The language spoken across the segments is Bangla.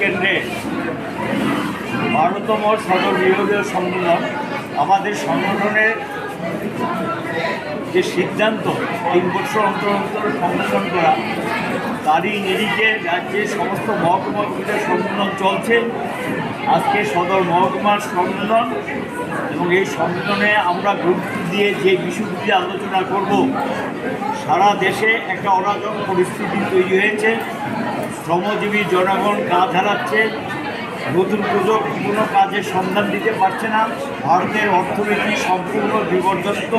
কেন্দ্রে বারোতম সর্ববৃহদীয় সম্মেলন, আমাদের সংগঠনের যে সিদ্ধান্ত, তিন বছর অন্তর অন্তর সম্মেলন করা, তারই নিরিখে রাজ্যের সমস্ত মহকুমাগুলিতে সম্মেলন চলছে। আজকে সদর মহকুমার সম্মেলন এবং এই সম্মেলনে আমরা গুরুত্ব দিয়ে যে বিষয়গুলি আলোচনা করব, সারা দেশে একটা অরাজক পরিস্থিতি তৈরি হয়েছে। শ্রমজীবী জনগণ কাজ হারাচ্ছে নতুন পুজোর কোনো কাজের সন্ধান দিতে পারছে না, ভারতের অর্থনীতি সম্পূর্ণ বিপর্যস্ত।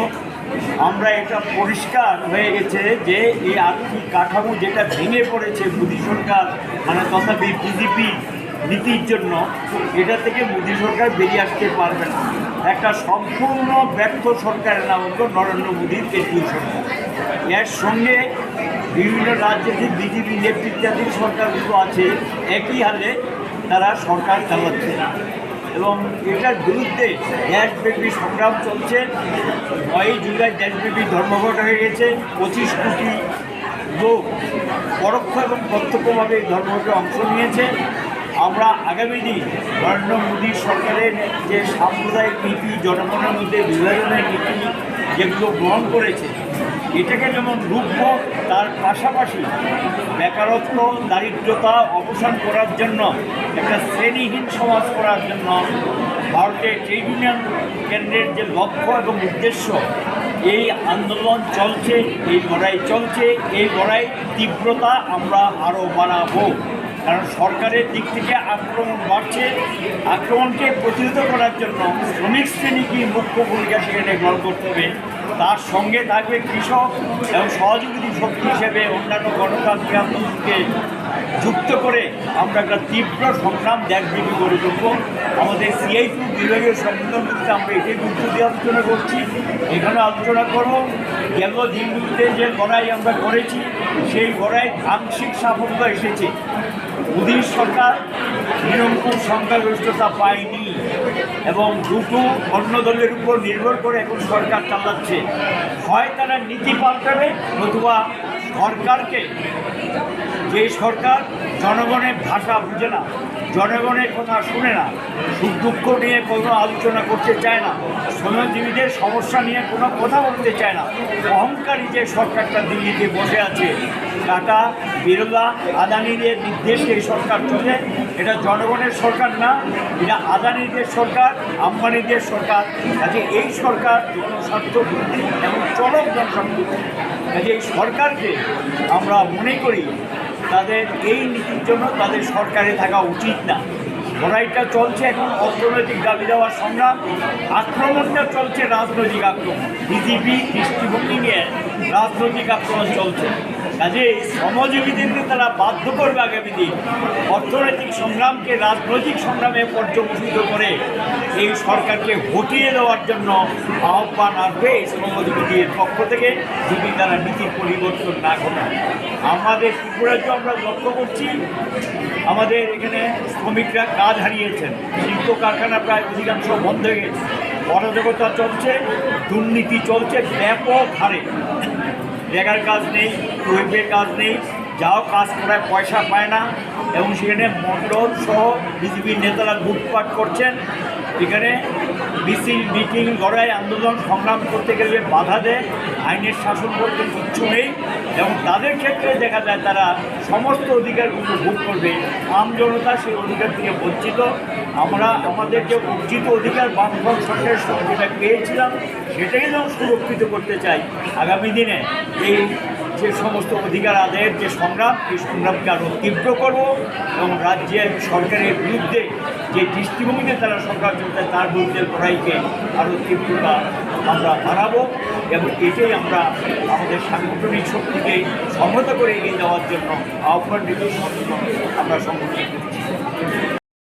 আমরা এটা পরিষ্কার হয়ে গেছে যে এই আর্থিক কাঠামো যেটা ভেঙে পড়েছে মোদী সরকার মানে তথাপি বিজেপি নীতির জন্য, এটা থেকে মোদী সরকার বেরিয়ে আসতে পারবে না। একটা সম্পূর্ণ ব্যর্থ সরকারের নাম হলো নরেন্দ্র মোদীর কেন্দ্রীয় সরকার। এর সঙ্গে বিভিন্ন রাজ্যের বিজেপি নেতৃত্বাধীন সরকারগুলো আছে, একই হালে তারা সরকার চালাচ্ছে। না এবং এটার বিরুদ্ধে দেশব্যাপী সংগ্রাম চলছে। নয়ই জুলাই দেশব্যাপী ধর্মঘট হয়ে গেছে। পঁচিশ কোটি লোক পরোক্ষ এবং প্রত্যক্ষভাবে এই ধর্মঘটে অংশ নিয়েছে। আমরা আগামী দিন নরেন্দ্র মোদী সরকারের যে সাম্প্রদায়িক নীতি, জনগণের মধ্যে বিভাজনের নীতি যেগুলো গ্রহণ করেছে এটাকে যেমন রুখব তার পাশাপাশি বেকারত্ব, দারিদ্রতা অবসান করার জন্য, একটা শ্রেণীহীন সমাজ করার জন্য ভারতের ট্রেড ইউনিয়ন কেন্দ্রের যে লক্ষ্য এবং উদ্দেশ্য, এই আন্দোলন চলছে, এই লড়াই চলছে, এই লড়াই তীব্রতা আমরা আরও বাড়াবো। কারণ সরকারের দিক থেকে আক্রমণ বাড়ছে, আক্রমণকে প্রতিহত করার জন্য শ্রমিক শ্রেণীকে মুখ্য ভূমিকা সেখানে গ্রহণ করতে হবে। তার সঙ্গে থাকবে কৃষক এবং সহযোগী শক্তি হিসেবে অন্যান্য গণতান্ত্রিক আন্দোলনকে যুক্ত করে আমরা একটা তীব্র সংগ্রাম দেশব্যাপী গড়ে তুলব। আমাদের সিআই টু বিভাগীয় সম্মেলনগুলিতে আমরা এটাই গুরুত্ব দিয়ে আলোচনা করছি। এখানে আলোচনা করব গেল দিনগুলিতে যে লড়াই আমরা করেছি, সেই লড়াই আংশিক সাফল্য এসেছে। মোদীর সরকার নিরঙ্কুশ সংখ্যাগরিষ্ঠতা পায়নি এবং দুটো অন্য দলের উপর নির্ভর করে এখন সরকার চালাচ্ছে। হয় তারা নীতি পাল্টাবে, নতুবা সরকারকে, যে সরকার জনগণের ভাষা বুঝে না, জনগণের কথা শুনে না, সুখ দুঃখ নিয়ে কোনো আলোচনা করতে চায় না, শ্রমজীবীদের সমস্যা নিয়ে কোনো কথা বলতে চায় না। অহংকারী যে সরকারটা দিল্লিতে বসে আছে, টাটা বিরলা আদানিদের নির্দেশে এই সরকার চলে এটা জনগণের সরকার না, এটা আদানিদের সরকার, আম্বানিদের সরকার, কাজে এই সরকার জনস্বার্থ এবং চরম জনস্বার্থ কাজে এই সরকারকে আমরা মনে করি তাদের এই নীতির জন্য তাদের সরকারে থাকা উচিত না। লড়াইটা চলছে এখন অর্থনৈতিক দাবি দেওয়ার সংগ্রাম, আক্রমণটা চলছে রাজনৈতিক আক্রমণ। বিজেপি দৃষ্টিভঙ্গি নিয়ে রাজনৈতিক আক্রমণ চলছে। কাজে শ্রমজীবীদেরকে তারা বাধ্য করবে আগামী দিন অর্থনৈতিক সংগ্রামকে রাজনৈতিক সংগ্রামে পর্যবেসিত করে এই সরকারকে হটিয়ে দেওয়ার জন্য আহ্বান আসবে এই শ্রমজীবীদের পক্ষ থেকে যদি তারা নীতির পরিবর্তন না ঘটায়। আমাদের ত্রিপুরাজ্য আমরা লক্ষ্য করছি। আমাদের এখানে শ্রমিকরা কাজ হারিয়েছেন। শিল্প কারখানা প্রায় অধিকাংশ বন্ধ হয়ে গেছে। অরাজকতা চলছে, দুর্নীতি চলছে ব্যাপক হারে। জায়গার কাজ নেই প্রয়োগের কাজ নেই, যাও কাজ করায় পয়সা পায় না। এবং সেখানে মণ্ডল সহ বিজেপির নেতারা লুটপাট করছেন। এখানে মিছিল, মিটিং, লড়াই, আন্দোলন, সংগ্রাম করতে গেলে বাধা দেয়। আইনের শাসন করতে কিচ্ছু নেই। এবং তাদের ক্ষেত্রে দেখা যায় তারা সমস্ত অধিকারগুলো ভোগ করবে। আম জনতা সেই অধিকার থেকে বঞ্চিত। আমরা আমাদের যে অর্জিত অধিকার, বামফ্রন্ট সরকারের যেটা পেয়েছিলাম, সেটাই যেন সুরক্ষিত করতে চাই। আগামী দিনে এই যে সমস্ত অধিকার আদায়ের যে সংগ্রাম, এই সংগ্রামকে আরও তীব্র করব এবং রাজ্যের সরকারের বিরুদ্ধে যে দৃষ্টিভঙ্গিতে তারা সরকার চলছে তার বিরুদ্ধে লড়াইকে আরও তীব্রতা আমরা হারাবো এবং এটাই আমরা আমাদের সাংগঠনিক শক্তিকে সংহত করে এগিয়ে যাওয়ার জন্য আহ্বান রেখে আমরা সংগঠন করছি।